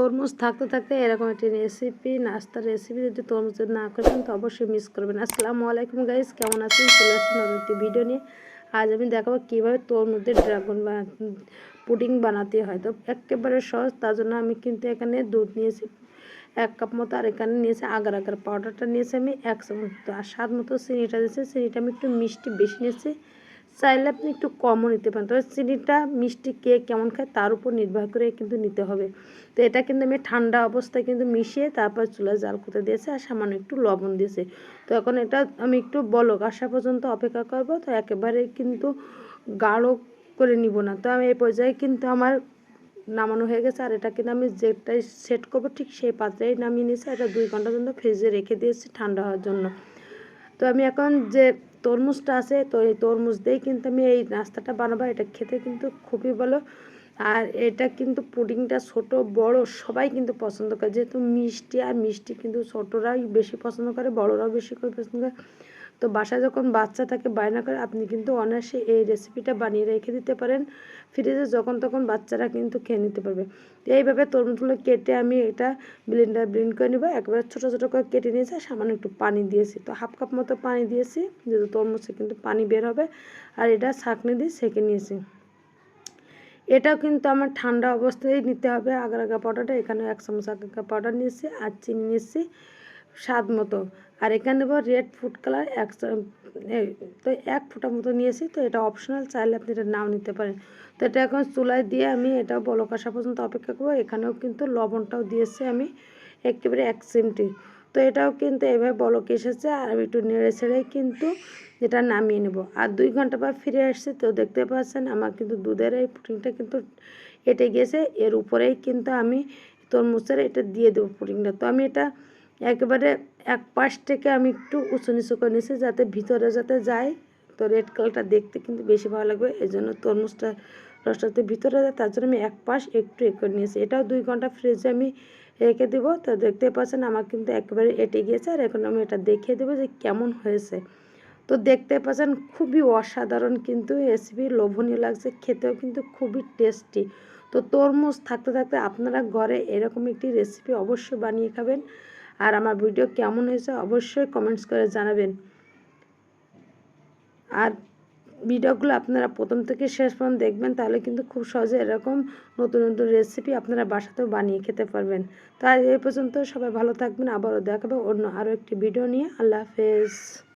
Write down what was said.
তরমুজ থাকতে থাকতে এরকম একটি রেসিপি নাস্তার রেসিপি যদি তরমুজ না করেন তো অবশ্যই মিস করবেন। আসসালামু আলাইকুম গাইস কেমন আছেন? চলে নতুন একটি ভিডিও নিয়ে। আজ আমি দেখাবো কীভাবে তরমুজের ড্রাগন বা পুডিং বানাতে হয়। তো একেবারে সহজ, তার জন্য আমি কিন্তু এখানে দুধ নিয়েছি, এক কাপ মতো, আর এখানে নিয়েছি আগার আগার পাউডারটা নিয়েছি আমি এক চামচ আর স্বাদ মতো চিনিটা দিয়েছি, চিনিটা আমি একটু মিষ্টি বেশি নিয়েছি। চাইলে আপনি একটু কমও নিতে পারেন। তবে চিনিটা, মিষ্টি কে কেমন খায় তার উপর নির্ভর করে কিন্তু নিতে হবে। তো এটা কিন্তু আমি ঠান্ডা অবস্থায় কিন্তু মিশিয়ে তারপর চুলা জাল করতে দিয়েছে আর সামান্য একটু লবণ দিয়েছে। তো এখন এটা আমি একটু বলক আসা পর্যন্ত অপেক্ষা করব। তো একেবারে কিন্তু গাঢ় করে নিব না। তো আমি এই পর্যায়ে কিন্তু আমার নামানো হয়ে গেছে আর এটা কিন্তু আমি যেটাই সেট করব ঠিক সেই পাত্রেই নামিয়ে নিয়েছি। এটা দুই ঘণ্টা পর্যন্ত ফ্রিজে রেখে দিয়েছি ঠান্ডা হওয়ার জন্য। তো আমি এখন যে তরমুজটা আছে, তো এই তরমুজ দিয়েই কিন্তু আমি এই নাস্তাটা বানাবো। এটা খেতে কিন্তু খুবই ভালো। আর এটা কিন্তু পুডিংটা ছোট, বড় সবাই কিন্তু পছন্দ করে। যেহেতু মিষ্টি, আর মিষ্টি কিন্তু ছোটরাই বেশি পছন্দ করে, বড়রাও বেশি করে পছন্দ করে। তো বাসায় যখন বাচ্চা থাকে, বায়না করে, আপনি কিন্তু অনায়াসে এই রেসিপিটা বানিয়ে রেখে দিতে পারেন। ফ্রিজে যখন তখন বাচ্চারা কিন্তু খেয়ে নিতে পারবে। এইভাবে তরমুজগুলো কেটে আমি এটা ব্লেন্ডার ব্লেন্ড করে নেব। একবারে ছোটো ছোটো করে কেটে নিয়েছি, আর সামান্য একটু পানি দিয়েছি। তো হাফ কাপ মতো পানি দিয়েছি, যেহেতু তরমুজে কিন্তু পানি বের হবে। আর এটা ছাঁকনি দিয়ে সেঁকে নিয়েছি। এটাও কিন্তু আমার ঠান্ডা অবস্থায় নিতে হবে। আগার আগা পাউডারটা এখানে এক চামচ আগার পাউডার নিয়েছি, আর চিনি নিয়েছি। স্বাদ মতো। আর এখানে নেব রেড ফুড কালার এক তো এক ফোঁটা মতো নিয়েছি, তো এটা অপশনাল চাইলে আপনি এটা নাও নিতে পারেন। তো এটা এখন চুলায় দিয়ে আমি এটা বলক আসা পর্যন্ত অপেক্ষা করব। এখানেও কিন্তু লবণটাও দিয়েছি আমি একেবারে এক চিমটি। তো এটাও কিন্তু এভাবে বলক এসেছে, আর আমি একটু নেড়ে ছেড়ে কিন্তু এটা নামিয়ে নেব। আর দুই ঘণ্টা পর ফিরে আসছে, তো দেখতে পাচ্ছেন আমার কিন্তু দুধের এই পুডিংটা কিন্তু এটে গেছে। এর উপরেই কিন্তু আমি তরমুজের এটা দিয়ে দেবো পুটিংটা তো আমি এটা একেবারে এক পাশ থেকে আমি একটু উঁচু নিচু করে নিয়েছি যাতে ভিতরে যাতে যায়। তো রেড কালারটা দেখতে কিন্তু বেশি ভালো লাগবে। এই জন্য তরমুজটা রসটাতে ভিতরে যায়, তার জন্য আমি এক পাশ একটু এ করে নিয়েছি। এটাও দুই ঘণ্টা ফ্রিজে আমি রেখে দেবো। তো দেখতে পাচ্ছেন আমার কিন্তু একেবারে এটে গিয়েছে। আর এখন আমি এটা দেখিয়ে দেবো যে কেমন হয়েছে। তো দেখতে পাচ্ছেন খুবই অসাধারণ কিন্তু রেসিপি লোভনীয় লাগছে। খেতেও কিন্তু খুবই টেস্টি তো তরমুজ থাকতে থাকতে আপনারা ঘরে এরকম একটি রেসিপি অবশ্যই বানিয়ে খাবেন। আর আমার ভিডিও কেমন হয়েছে অবশ্যই কমেন্টস করে জানাবেন। আর ভিডিওগুলো আপনারা প্রথম থেকে শেষ পর্যন্ত দেখবেন, তাহলে কিন্তু খুব সহজে এরকম নতুন নতুন রেসিপি আপনারা বাসাতেও বানিয়ে খেতে পারবেন। তাই এই পর্যন্ত সবাই ভালো থাকবেন, আবারও দেখাবে অন্য আরও একটি ভিডিও নিয়ে। আল্লাহ হাফেজ।